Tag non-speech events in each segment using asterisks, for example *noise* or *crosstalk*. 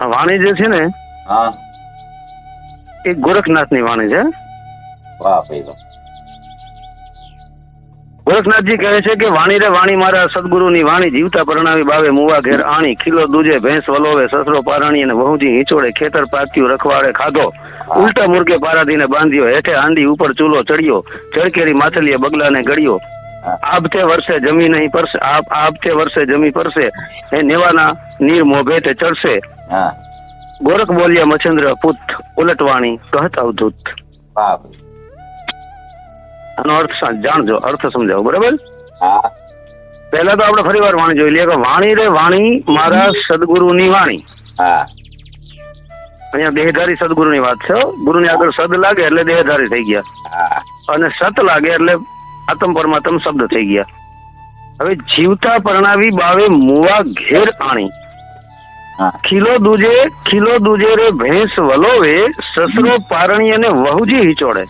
આ વાણી જે છે ને હા. એ ગોરખનાથની વાણી છે વાહ ભાઈ ગોરખનાથજી કહે છે કે વાણી રે વાણી મારા સદગુરુની વાણી જીવતા પરણાવી બાવે મુવા ઘેર આણી. ખીલો દૂજે ભેંસ વલોવે સસરો પારણી અને વહુજી હિંચોડે ખેતર પાક્યું રખવાડે ખાધો. ઉલટા મુર્ગે પારાધીને બાંધ્યો હેઠે હાંડી ઉપર ચૂલો ચડ્યો ચડકેરી માથલીએ બગલાને ગળ્યો. હા. વર્ષે જમી નહીં પરસે આબ આબતે વર્ષે જમી પરસે એ નેવાના નીર મોભેટે ચડશે. ગોરખ બોલ્યા મચ્છન્દ્ર પુત ઉલટવાણી કહત અવધૂત. આનો અર્થ જાણજો અર્થ સમજાવો બરાબર? પહેલા તો આપણે ફરી વાર વાણી જોઈ લઈએ કે વાણી રે વાણી મારા સદગુરુની વાણી. હા. અહીંયા દેહધારી સદગુરુની વાત છે ગુરુ ની આગળ સદ લાગે એટલે દેહધારી થઈ ગયા. અને સત લાગે એટલે આત્મ પરમાત્મ શબ્દ થઈ ગયા. હવે જીવતા પરણાવી બાવે મુવા ઘેર આણી. ખીલો દૂજે ખીલો દૂજે રે ભેંસ વલોવે સસરો પારણી અને વહુજી હિચોડે.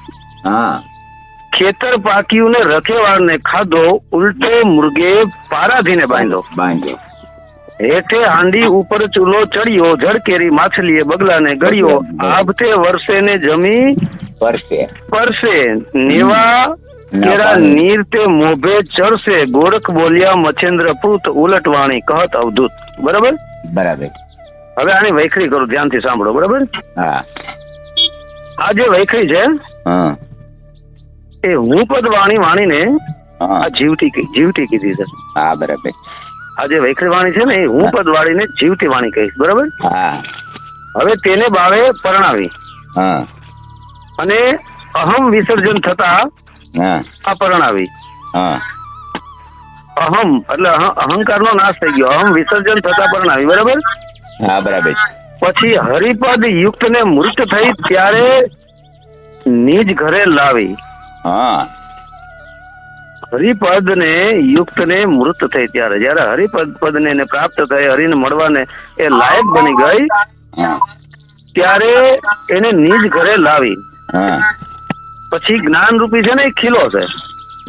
ખેતર પાક્યું ને રખેવાળને ખાધો ઉલટો મૃગે પારાધીને બાંધો. બાંધ્યો હેઠે હાંડી ઉપર ચૂલો ચડ્યો ઝડકેરી માછલીએ બગલાને ગળ્યો. આભતે વર્ષે ને જમી પરસે પરસે. નેવા કેરા નીર તે મોભે ચડશે ગોરખ બોલ્યા મચેન્દ્ર પૂત ઉલટવાણી કહત અવધૂત. બરાબર? બરાબર. હવે આની વૈખરી કરું ધ્યાનથી સાંભળો બરાબર? હા. આ જે વૈખરી છે હા. એ હું પદ વાણી વાણીને આ જીવતી જીવતી કીધી છે. હા બરાબર. આ જે વૈખરી વાણી છે ને એ હું પદ વાળીને જીવતી વાણી કહીશ બરાબર? હા. હવે તેને બાવે પરણાવી. હા. અને અહમ વિસર્જન થતા હા. પરણાવી હા. અહમ એટલે અહંકાર નો નાશ થઈ ગયો. અહમ વિસર્જન થતા પરણાવી બરાબર? હા બરાબર. પછી હરિપદ યુક્ત ને મૃત થઈ ત્યારે નિજ ઘરે લાવી. હા. હરિપદ ને યુક્ત ને મૃત થઈ ત્યારે. જયારે હરિપદ પદ ને એને પ્રાપ્ત થઈ હરિને મળવાને એ લાયક બની ગઈ ત્યારે એને નિજ ઘરે લાવી. પછી જ્ઞાન રૂપી છે ને એ ખીલો છે.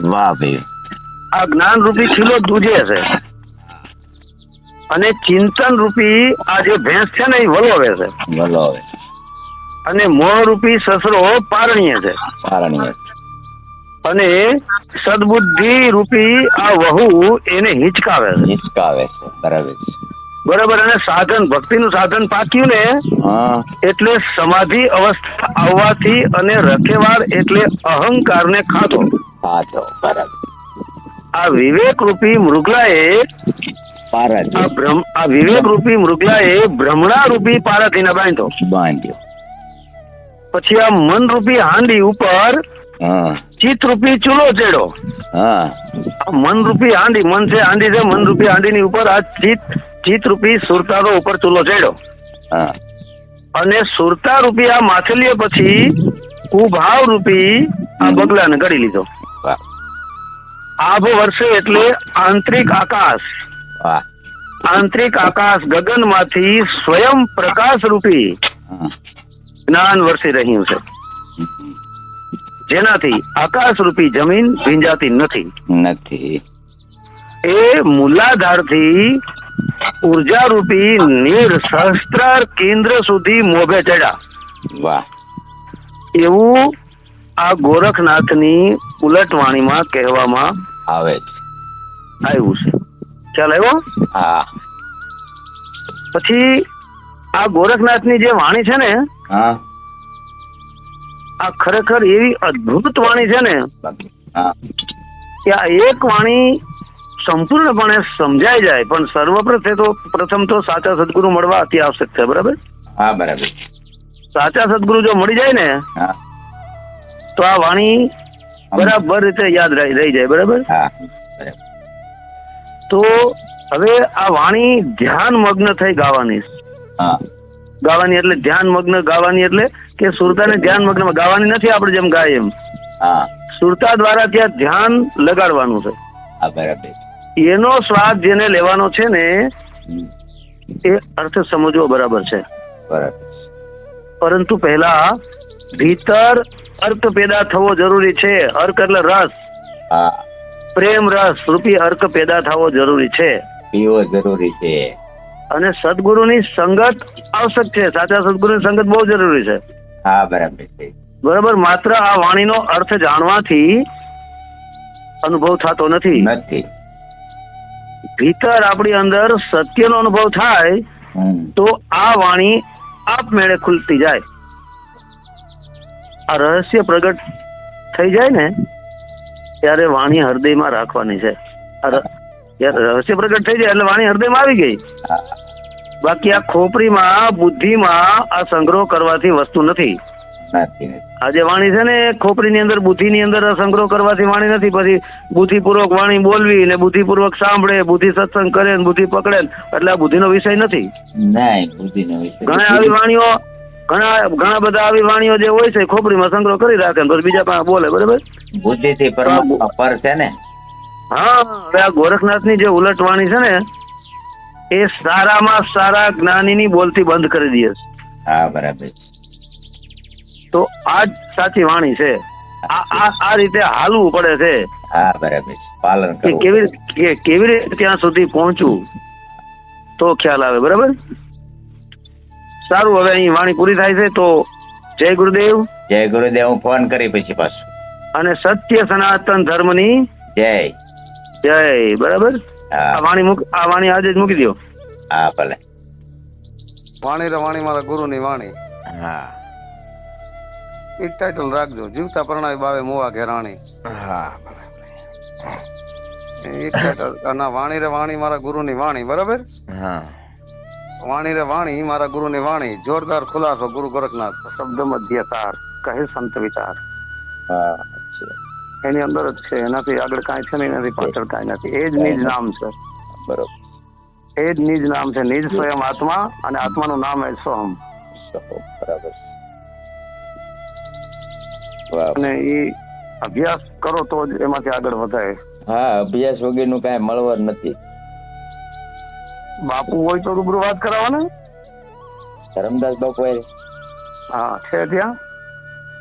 વાહ ભાઈ. આ જ્ઞાન રૂપી ખીલો દૂજે છે. અને ચિંતન રૂપી આ જે ભેંસ છે ને એ વલોવે છે. વલોવે. અને મોહ રૂપી સસરો પારણીય છે. પારણીય અને સદબુદ્ધિ રૂપી આ વહુ એને હિચકાવે છે. હિચકાવે છે. બરાબર બરાબર અને સાધન ભક્તિનું સાધન પાક્યું ને એટલે સમાધિ અવસ્થા આવવાથી અને રખેવાર એટલે અહંકારને ખાધો. હા બરાબર. આ વિવેક રૂપી મૃગલાએ આ બ્રહ્મ આ વિવેક રૂપી મૃગલાએ ભ્રમણા રૂપી પારથીને બાંધ્યો. બાંધ્યો પછી આ મન રૂપી હાંડી ઉપર ચિત રૂપી ચૂલો ચેડો. મન રૂપી હાંડી મન છે હાંડી છે મન રૂપી હાંડી ની ઉપર આ ચિત્ત ચિત્ત સુરતાનો ઉપર ચૂલો ચડ્યો. હા. અને સુરતા રૂપી આ માછલીએ પછી કુભાવ રૂપી આ બગલાને ગળી લીધો. આભ વર્ષે એટલે આંતરિક આકાશ. આંતરિક આકાશ ગગનમાંથી સ્વયં પ્રકાશ રૂપી જ્ઞાન વરસી રહ્યું છે. જેનાથી આકાશ રૂપી જમીન ભીંજાતી નથી. નથી. એ મૂલાધારથી ઊર્જા રૂપી નીર સહસ્ત્રાર કેન્દ્ર સુધી મોભે ચડ્યા. વાહ. એવું આ ગોરખનાથની ઉલટવાણીમાં કહેવામાં આવે છે. આવ્યું છે. ખ્યાલ આવ્યો? હા. પછી આ ગોરખનાથની જે વાણી છે ને હા. આ ખરેખર એવી અદ્ભુત વાણી છે ને હા. કે આ એક વાણી સંપૂર્ણપણે સમજાઈ જાય પણ સર્વપ્રથે તો પ્રથમ તો સાચા સદગુરુ મળવા અતિ આવશ્યક છે બરાબર? હા બરાબર. સાચા સદગુરુ જો મળી જાય ને તો આ વાણી બરાબર રીતે યાદ રહી જાય બરાબર? તો હવે આ વાણી ધ્યાન મગ્ન થઈ ગાવાની. ગાવાની એટલે ધ્યાન મગ્ન ગાવાની એટલે કે સુરતાને ધ્યાન મગ્ન ગાવાની નથી આપણે જેમ ગાય એમ. સુરતા દ્વારા ત્યાં ધ્યાન લગાડવાનું છે. બરાબર એનો સ્વાદ જેને લેવાનો છે ને એ અર્થ સમજવો બરાબર છે. બરાબર. પરંતુ પહેલા ભીતર અર્ક પેદા થવો જરૂરી છે અર્ક એટલે રસ. પ્રેમ રસ રૂપી અર્ક પેદા થવો જરૂરી છે. પીવો જરૂરી છે. અને સદગુરુની સંગત આવશ્યક છે સાચા સદગુરુની સંગત બહુ જરૂરી છે. હા બરાબર છે. બરાબર? માત્ર આ વાણીનો અર્થ જાણવાથી અનુભવ થતો નથી. નથી. ભીતર આપણી અંદર સત્યનો અનુભવ થાય તો આ વાણી આપમેળે ખુલતી જાય. આ રહસ્ય પ્રગટ થઈ જાય ને ત્યારે વાણી હૃદયમાં રાખવાની છે. રહસ્ય પ્રગટ થઈ જાય એટલે વાણી હૃદયમાં આવી ગઈ. બાકી આ ખોપરીમાં બુદ્ધિમાં આ સંગ્રહ કરવાથી વસ્તુ નથી. આ જે વાણી છે ને ખોપરીની અંદર બુદ્ધિની અંદર સંગ્રહ કરવાથી વાણી નથી પછી બુદ્ધિપૂર્વક વાણી બોલવી ને બુદ્ધિપૂર્વક સાંભળે બુદ્ધિ સત્સંગ કરે ને બુદ્ધિ પકડે એટલે આ બુદ્ધિનો વિષય નથી. ઘણા આવી વાણીઓ ઘણા ઘણા બધા આવી વાણીઓ જે હોય છે ખોપરીમાં સંગ્રહ કરી રાખે ને બીજા પાસે બોલે બરાબર? બુદ્ધિ થી પર છે ને? હા હવે આ ગોરખનાથની જે ઉલટ વાણી છે ને એ સારામાં સારા જ્ઞાનીની બોલતી બંધ કરી દે છે. હા બરાબર. તો આ જ સાચી વાણી છે. આ આ આ રીતે હાલવું પડે છે. હા બરાબર પાલન કેવી રીતે કેવી રીતે ત્યાં સુધી પહોંચવું? તો ખ્યાલ આવે બરાબર? સારું હવે અહીં વાણી પૂરી થાય છે તો જય ગુરુદેવ. જય ગુરુદેવ હું ફોન કરી પછી પાછું. અને સત્ય સનાતન ધર્મની જય. જય બરાબર? આ વાણી મૂક આ વાણી આજે જ મૂકી દો હા ભલે. વાણી રે વાણી મારા ગુરુની વાણી. હા. એક ટાઇટલ રાખજો. જીવતા પ્રણય બાવે મોવા ઘેરાણી હા એક ટાઇટલ ના વાણી રે વાણી મારા ગુરુની વાણી બરાબર? હા. વાણી રે વાણી મારા ગુરુની વાણી. જોરદાર ખુલાસો ગુરુ ગોરખનાથ. શબ્દ મધ્યતાર કહે સંત વિચાર. હા એની અંદર જ છે. એનાથી આગળ કાંઈ છે નહીં એનાથી પાછળ કાંઈ નથી. એ જ નિજ નામ છે. બરોબર. એ જ નિજ નામ છે. નિજ સ્વયં આત્મા અને આત્માનું નામ એ સોહમ બરાબર. અને એ અભ્યાસ કરો તો જ એમાંથી આગળ વધાય હા અભ્યાસ વગેરેનું કાંઈ મળવર નથી. બાપુ હોય તો રૂબરૂ વાત કરાવો ને ધરમદાસ બાપુ હા છે ત્યાં?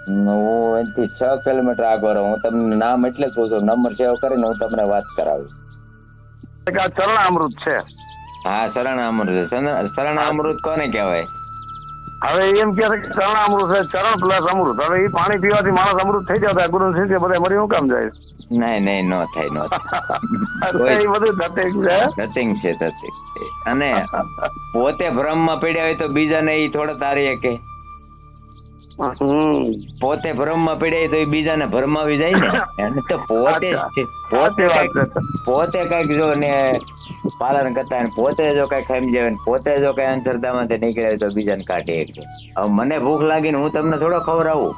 હું અહીંથી છ કિલોમીટર આગળ હું તમને નામ એટલે કહું છું. નંબર સેવ કરીને હું તમને વાત કરાવું. કે આ ચરણામૃત છે. હા શરણ અમૃત શરણ શરણ અમૃત કોને કહેવાય? હવે એમ કે છે કે ચરણામૃત છે ચરણ પ્લસ અમૃત. હવે એ પાણી પીવાથી માણસ અમૃત થઈ જતા ગુરુ સિંહ બધા મરી હું કામ જાય? નહીં નહીં નો થાય નો થાય. *laughs* એ બધું ધતિંગ છે ધતિંગ છે ધતિંગ છે. અને પોતે ભ્રમમાં પડ્યા હોય તો બીજાને એ થોડા તારી હમ પોતે ભ્રમમાં પડ્યા તો બીજાને ભરમાવી જાય ને. એને તો પોતે પોતે. પોતે કંઈક જો ને પાલન કરતા પોતે જો કઈ ખાઈ જાય ને પોતે જો કઈ અંધશ્રદ્ધામાંથી નીકળે તો બીજાને કાઢે મને ભૂખ લાગીને હું તમને થોડો ખવડાવું.